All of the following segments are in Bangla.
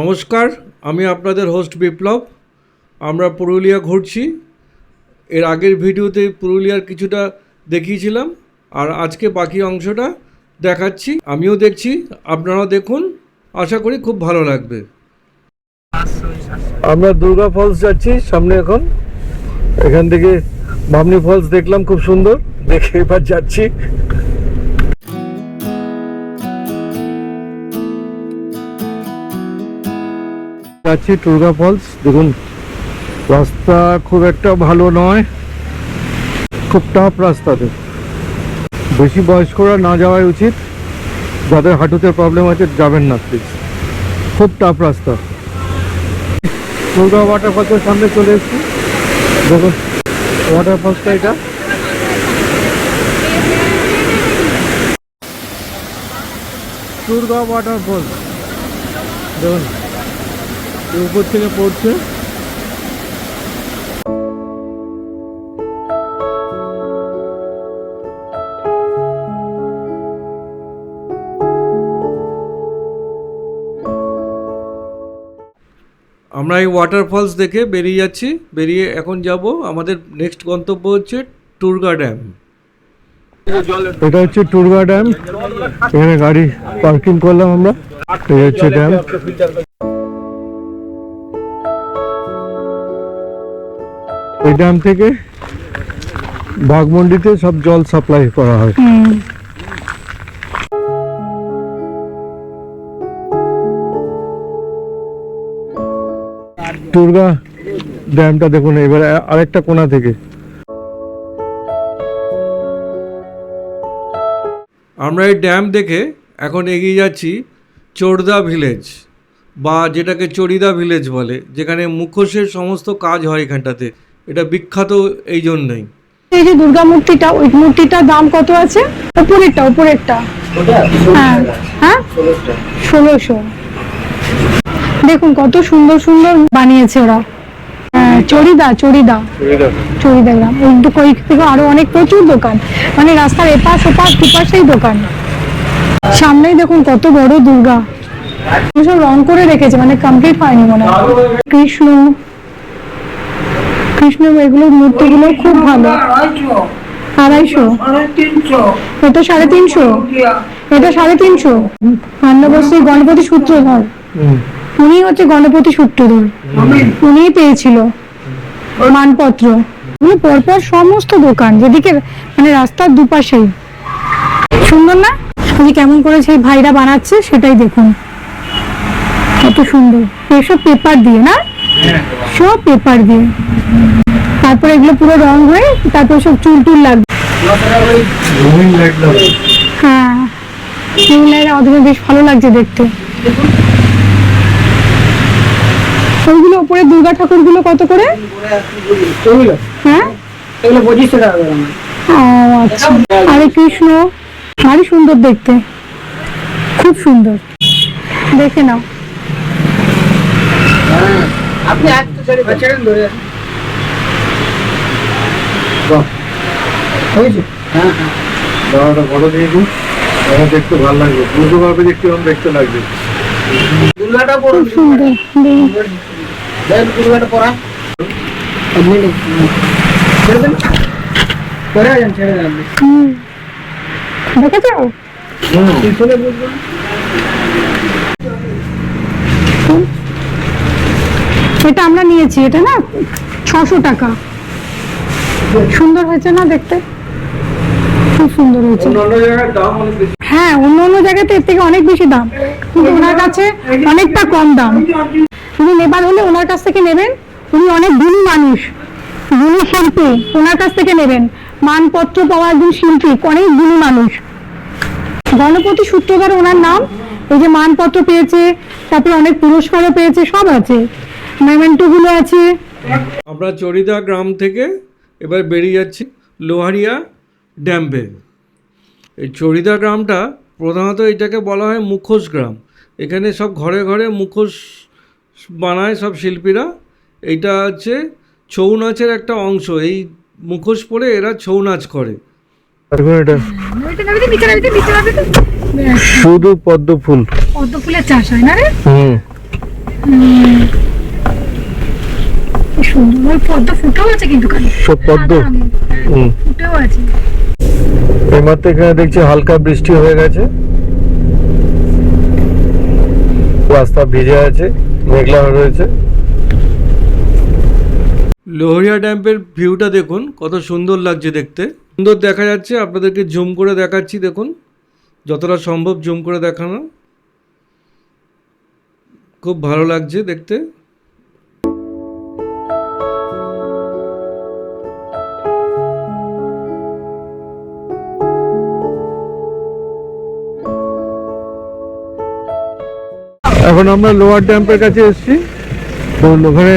নমস্কার, আমি আপনাদের হোস্ট বিপ্লব। আমরা পুরুলিয়া ঘুরছি। এর আগের ভিডিওতে পুরুলিয়ার কিছুটা দেখিয়েছিলাম, আর আজকে বাকি অংশটা দেখাচ্ছি। আমিও দেখছি, আপনারাও দেখুন। আশা করি খুব ভালো লাগবে। আমরা দুর্গা ফলস যাচ্ছি সামনে এখন। এখান থেকে বামনি ফলস দেখলাম, খুব সুন্দর। দেখে এবার যাচ্ছি। যাচ্ছি টুরগা ফলস দেখুন, রাস্তা খুব একটা ভালো নয়, খুব টাফ রাস্তাতে। বেশি বয়স্করা না যাওয়াই উচিত। যাদের হাঁটুতে প্রবলেম আছে, যাবেন না প্লিজ খুব টাফ রাস্তা। দুর্গা ওয়াটার ফলসের সামনে চলে এসেছি। দেখুন ওয়াটার ফলসটা এটা। দুর্গা ওয়াটার ফলস দেখুন উপর থেকে পড়ছে। আমরা এই ওয়াটারফলস দেখে বেরিয়ে যাচ্ছি। বেরিয়ে এখন যাব, আমাদের নেক্সট গন্তব্য হচ্ছে টুরগা ড্যাম এটা হচ্ছে টুরগা ড্যাম এখানে গাড়ি পার্কিং করলাম আমরা। এই হচ্ছে ড্যাম এই ড্যাম থেকে বাঘমন্ডিতে সব জল সাপ্লাই করা হয়। দুর্গা ড্যামটা দেখুন এবার আরেকটা কোণা থেকে। আমরা এই ড্যাম দেখে এখন এগিয়ে যাচ্ছি চোরদা ভিলেজ বা যেটাকে চড়িদা ভিলেজ বলে যেখানে মুখোশের সমস্ত কাজ হয় এখানটাতে। এটা বিখ্যাত এই জন্যই এই যে দুর্গা মূর্তিটা ওই মূর্তিটার দাম কত আছে? উপরেরটা উপরেরটা হ্যাঁ। হ্যাঁ? ষোলোশো। দেখুন কত সুন্দর সুন্দর বানিয়েছে ওরা। হ্যাঁ, চড়িদা চড়িদা। চড়িদা গ্রাম। ওই থেকে আরও অনেক প্রচুর দোকান। মানে রাস্তার এপাশ ওপাশ দুপাশেই দোকান। সামনেই দেখুন কত বড় দুর্গা। সব রং করে রেখেছে মানে কমপ্লিট হয়নি মনে হয়। কৃষ্ণ কৃষ্ণ এগুলো মূর্তিগুলো খুব ভালো। আড়াইশো। এটা সাড়ে তিনশো। এটা সাড়ে তিনশো। অন্নবস্ত্রী গণপতি সূত্রধর। উনি হচ্ছে গণপতি সূত্রধর। উনি পেয়েছিল মানপত্র। উনি পরপর সমস্ত দোকান যেদিকে মানে রাস্তার দুপাশেই। সুন্দর না? আজকে কেমন করে সেই ভাইরা বানাচ্ছে সেটাই দেখুন। কত সুন্দর। এসব পেপার দিয়ে না? সব পেপার দিয়ে। তারপর এগুলো পুরো রং হয়ে তারপর সব চুল টুল লাগবে। হ্যাঁ বেশ ভালো লাগছে দেখতে। দুর্গা ঠাকুরগুলো কত করে? হ্যাঁ? আচ্ছা। আরে কৃষ্ণ। ভারী সুন্দর দেখতে। খুব সুন্দর। দেখে নাও। আপনি ধরে হ্যাঁ হ্যাঁ। আমার দেখতে ভালো লাগবে। বুঝতে পারবে যে কীরকম দেখতে লাগবে। দুর্গাটা পড়া। ছেড়ে দেন। ছেড়ে দেন দেখেছ? পিছনে বুঝবেন। এটা আমরা নিয়েছি এটা না ছশো টাকা। সুন্দর হয়েছে না দেখতে? খুব সুন্দর হয়েছে। হ্যাঁ অন্য অন্য জায়গাতে এর থেকে অনেক বেশি দাম। কিন্তু ওনার কাছে অনেকটা কম দাম। উনি নেবার হলে ওনার কাছ থেকে নেবেন। উনি অনেক গুণী মানুষ। গুণী শিল্পী। ওনার কাছ থেকে নেবেন। মানপত্র পাওয়া একজন শিল্পী অনেক গুণী মানুষ। গণপতি সূত্রধর ওনার নাম। এই যে মানপত্র পেয়েছে তারপরে অনেক পুরস্কারও পেয়েছে সব আছে। মেমেন্টো গুলো আছে। আমরা চরিদা গ্রাম থেকে এবার বেরিয়ে যাচ্ছি লোহারিয়া ড্যাম্পে এই চরিদা গ্রামটা প্রধানত এটাকে বলা হয় মুখোশ গ্রাম। এখানে সব ঘরে ঘরে মুখোশ বানায় সব শিল্পীরা। এইটা হচ্ছে ছৌ নাচের একটা অংশ। এই মুখোশ পরে এরা ছৌ নাচ করে। শুধু পদ্ম ফুল। পদ্ম ফুলের চাষ হয় না রে? হুম। সুন্দর পদ্ম ফুটেও আছে কিন্তু কানে সব পদ্ম। হুম। ফুটেও আছে। এইমাত্র এখানে দেখছি হালকা বৃষ্টি হয়ে গেছে। রাস্তা ভিজে আছে মেঘলা রয়েছে। লোহরিয়া ড্যাম্পের ভিউটা দেখুন কত সুন্দর লাগছে দেখতে। সুন্দর দেখা যাচ্ছে আপনাদেরকে জুম করে দেখাচ্ছি দেখুন। যতটা সম্ভব জুম করে দেখানো। খুব ভালো লাগছে দেখতে। এখন আমরা লোয়ার ড্যাম্পের কাছে এসেছি। দেখুন ওখানে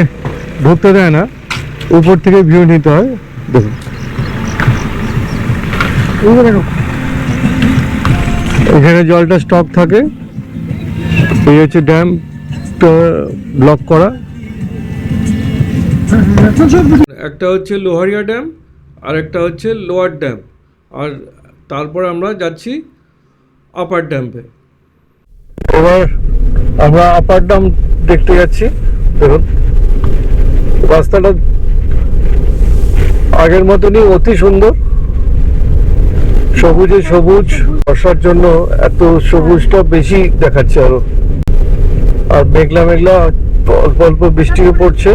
ঢুকতে দেয় না। উপর থেকে ভিউ নিতে হয়। দেখুন। এখানে জলটা স্টক থাকে। এই হচ্ছে ড্যাম ব্লক করা। একটা হচ্ছে লোহারিয়া ড্যাম আর একটা হচ্ছে লোয়ার ড্যাম আর তারপর আমরা যাচ্ছি আপার ড্যাম্পে এবার আমরা আপার ড্যাম দেখতে যাচ্ছি, দেখুন। রাস্তাটা আগের মতনই অতি সুন্দর। সবুজে সবুজ, বর্ষার জন্য এত সবুজটা বেশি দেখাচ্ছে আরও। আর মেঘলা মেঘলা, অল্প অল্প বৃষ্টিও পড়ছে।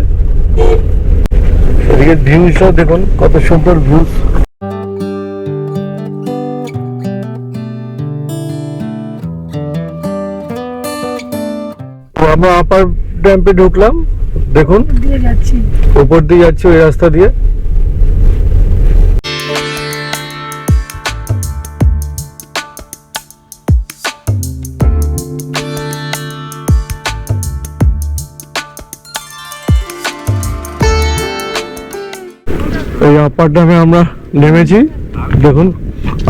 এদিকে ভিউসও দেখুন, কত সুন্দর ভিউস আমরা আপার ড্যাম্পে ঢুকলাম দেখুন উপর দিয়ে যাচ্ছে ওই রাস্তা দিয়ে। এই আপার ড্যামে আমরা নেমেছি। দেখুন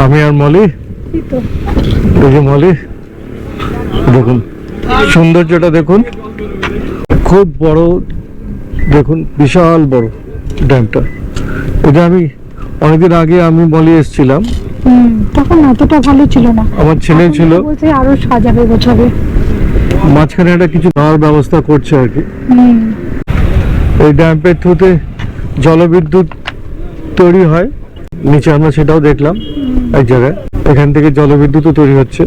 আমি আর মলি। এই যে মলি দেখুন। সৌন্দর্যটা দেখুন। খুব বড় দেখুন বিশাল বড় ড্যামটা। এটা আমি অনেকদিন আগে আমি বলে এসেছিলাম। তখন অতটা ভালো ছিল না। আমার ছেলে ছিল। বলছে আরও সাজাবে গোছাবে মাঝখানে একটা কিছু খাওয়ার ব্যবস্থা করছে আর কি। এই ড্যাম্পের থ্রুতে জলবিদ্যুৎ তৈরি হয়। নিচে আমরা সেটাও দেখলাম এক জায়গায়। এখান থেকে জলবিদ্যুৎও তৈরি হচ্ছে।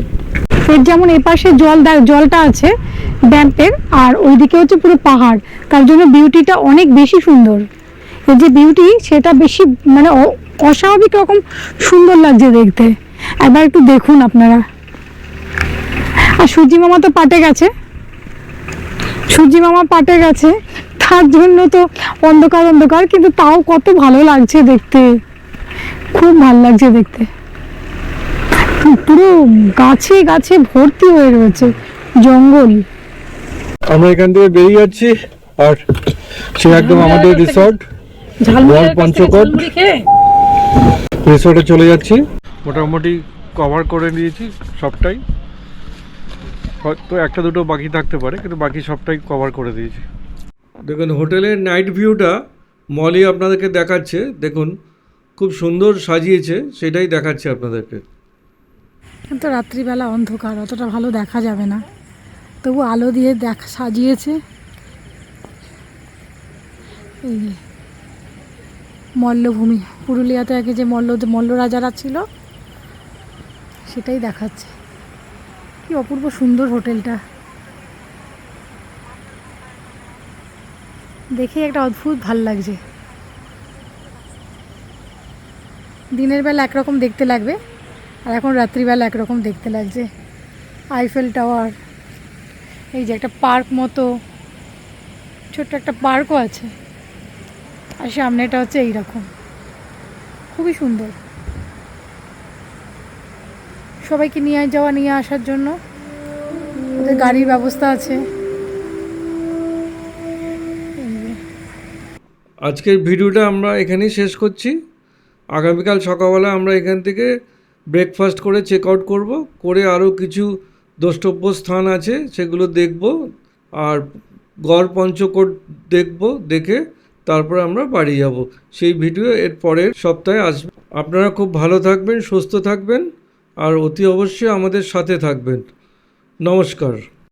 এর যেমন এপাশে জল জলটা আছে ড্যাম্পের আর ওইদিকে হচ্ছে পুরো পাহাড়। তার জন্য বিউটিটা অনেক বেশি সুন্দর। এর যে বিউটি, সেটা বেশি মানে অস্বাভাবিক রকম সুন্দর লাগছে দেখতে। একবার একটু দেখুন আপনারা। আর সূর্যি মামা তো পাটে গেছে। সূর্যি মামা পাটে গেছে। তার জন্য তো অন্ধকার অন্ধকার, কিন্তু তাও কত ভালো লাগছে দেখতে। খুব ভালো লাগছে দেখতে। পুরো গাছে গাছে ভর্তি হয়ে রয়েছে জঙ্গল। আমরা এখান থেকে বেরিয়ে যাচ্ছি আর সে একদম আমাদের রিসর্ট বল পঞ্চকোট রিসোর্টে চলে যাচ্ছি। মোটামুটি কভার করে নিয়েছি সবটাই। হয়তো একটা দুটো বাকি থাকতে পারে কিন্তু বাকি সবটাই কভার করে দিয়েছি। দেখুন হোটেলের নাইট ভিউটা মলি আপনাদেরকে দেখাচ্ছে। দেখুন খুব সুন্দর সাজিয়েছে সেটাই দেখাচ্ছে আপনাদেরকে। কিন্তু রাত্রিবেলা অন্ধকার, অতটা ভালো দেখা যাবে না। তবু আলো দিয়ে দেখ সাজিয়েছে। এই মল্লভূমি, পুরুলিয়াতে আগে যে মল্ল মল্ল রাজারা ছিল, সেটাই দেখাচ্ছে। কি অপূর্ব সুন্দর হোটেলটা। দেখে একটা অদ্ভুত ভালো লাগছে। দিনের বেলা একরকম দেখতে লাগবে। আর এখন রাত্রিবেলা একরকম দেখতে লাগছে। আইফেল টাওয়ার এই যে একটা পার্ক মতো। ছোট্ট একটা পার্কও আছে। আর সামনেটা হচ্ছে এইরকম। খুবই সুন্দর। সবাইকে নিয়ে যাওয়া, নিয়ে আসার জন্য। ওদের গাড়ির ব্যবস্থা আছে। আজকের ভিডিওটা আমরা এখানেই শেষ করছি। আগামীকাল সকালবেলা আমরা এখান থেকে ব্রেকফাস্ট করে চেক আউট করব, করে আরও কিছু দ্রষ্টব্য স্থান আছে, সেগুলো দেখব, আর গড় পঞ্চকোট দেখব, দেখে তারপরে আমরা বাড়ি যাব। সেই ভিডিও এর পরের সপ্তাহে আসবে। আপনারা খুব ভালো থাকবেন, সুস্থ থাকবেন, আর অতি অবশ্যই আমাদের সাথে থাকবেন। নমস্কার।